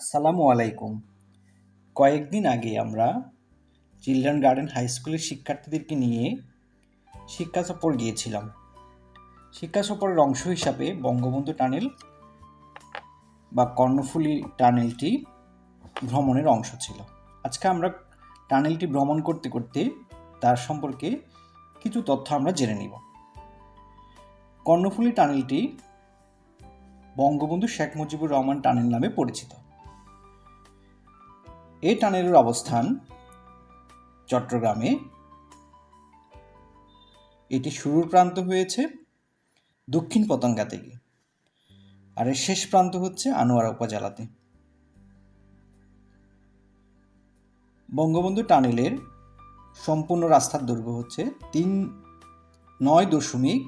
আসসালামু আলাইকুম। কয়েকদিন আগে আমরা চিলড্রেন গার্ডেন হাই স্কুলের শিক্ষার্থীদেরকে নিয়ে শিক্ষা সফর গিয়েছিলাম। শিক্ষা সফরের অংশ হিসাবে বঙ্গবন্ধু টানেল বা কর্ণফুলী টানেলটি ভ্রমণের অংশ ছিল। আজকে আমরা টানেলটি ভ্রমণ করতে করতে তার সম্পর্কে কিছু তথ্য আমরা জেনে নিব। কর্ণফুলী টানেলটি বঙ্গবন্ধু শেখ মুজিবুর রহমান টানেল নামে পরিচিত। এই টানেলের অবস্থান চট্টগ্রামে। এটি শুরুর প্রান্ত হয়েছে দক্ষিণ পতঙ্গা থেকে আর এর শেষ প্রান্ত হচ্ছে আনোয়ারা উপজেলাতে। বঙ্গবন্ধু টানেলের সম্পূর্ণ রাস্তার দৈর্ঘ্য হচ্ছে তিন নয় দশমিক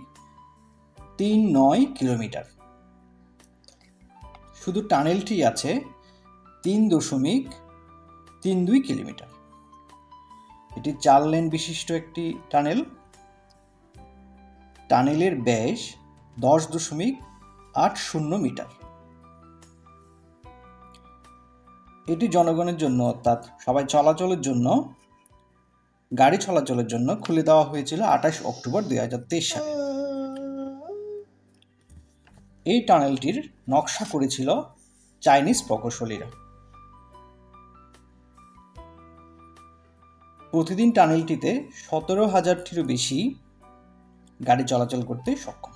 তিন নয় কিলোমিটার। শুধু টানেলটি আছে তিন দশমিক তিন দুই কিলোমিটার। এটি চার লেন বিশিষ্ট একটি টানেল। টানেলের ব্যাস দশ দশমিক আট শূন্য মিটার। এটি জনগণের জন্য অর্থাৎ সবাই চলাচলের জন্য, গাড়ি চলাচলের জন্য খুলে দেওয়া হয়েছিল আঠাশ অক্টোবর দুই হাজার তেইশ সালে। এই টানেলটির নকশা করেছিল চাইনিজ প্রকৌশলীরা। প্রতিদিন টানেলটিতে সতেরো হাজারটিরও বেশি গাড়ি চলাচল করতে সক্ষম।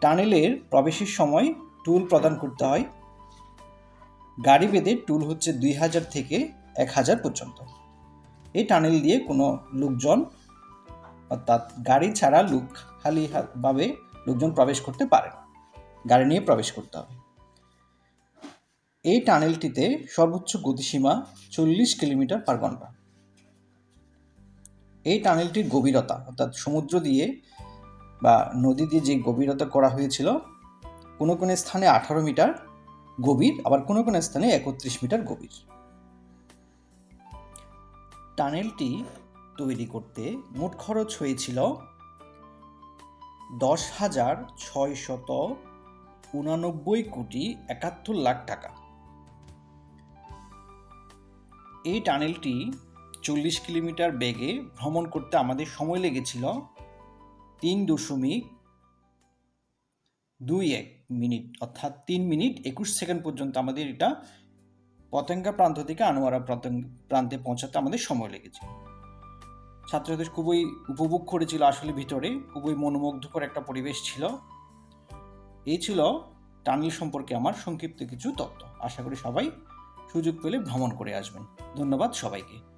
টানেলের প্রবেশের সময় টুল প্রদান করতে হয়। গাড়ি বেঁধে টুল হচ্ছে দুই হাজার থেকে এক হাজার পর্যন্ত। এই টানেল দিয়ে কোনো লোকজন অর্থাৎ গাড়ি ছাড়া লোক খালি ভাবে লোকজন প্রবেশ করতে পারে গাড়ি নিয়ে প্রবেশ করতে হবে। এই টানেলটিতে সর্বোচ্চ গতিসীমা চল্লিশ কিলোমিটার পার ঘণ্টা। এই টানেলটির গভীরতা, অর্থাৎ সমুদ্র দিয়ে বা নদী দিয়ে যে গভীরতা করা হয়েছিল, কোনো কোনো স্থানে আঠারো মিটার গভীর, আবার কোনো কোনো স্থানে একত্রিশ মিটার গভীর। টানেলটি তৈরি করতে মোট খরচ হয়েছিল দশ হাজার ছয়শত উনানব্বই কোটি একাত্তর লাখ টাকা। এই টানেলটি চল্লিশ কিলোমিটার বেগে ভ্রমণ করতে আমাদের সময় লেগেছিল তিন দশমিক দুই এক মিনিট, অর্থাৎ তিন মিনিট একুশ সেকেন্ড পর্যন্ত আমাদের এটা পতেঙ্গা প্রান্ত থেকে আনোয়ারা প্রান্তে পৌঁছাতে আমাদের সময় লেগেছে। ছাত্রদের খুবই উপভোগ করেছিল আসলে ভিতরে, খুবই মনোমুগ্ধকর একটা পরিবেশ ছিল। এই ছিল টানেল সম্পর্কে আমার সংক্ষিপ্ত কিছু তথ্য। আশা করি সবাই সুযোগ পেলে ভ্রমণ করে আসবেন। ধন্যবাদ সবাইকে।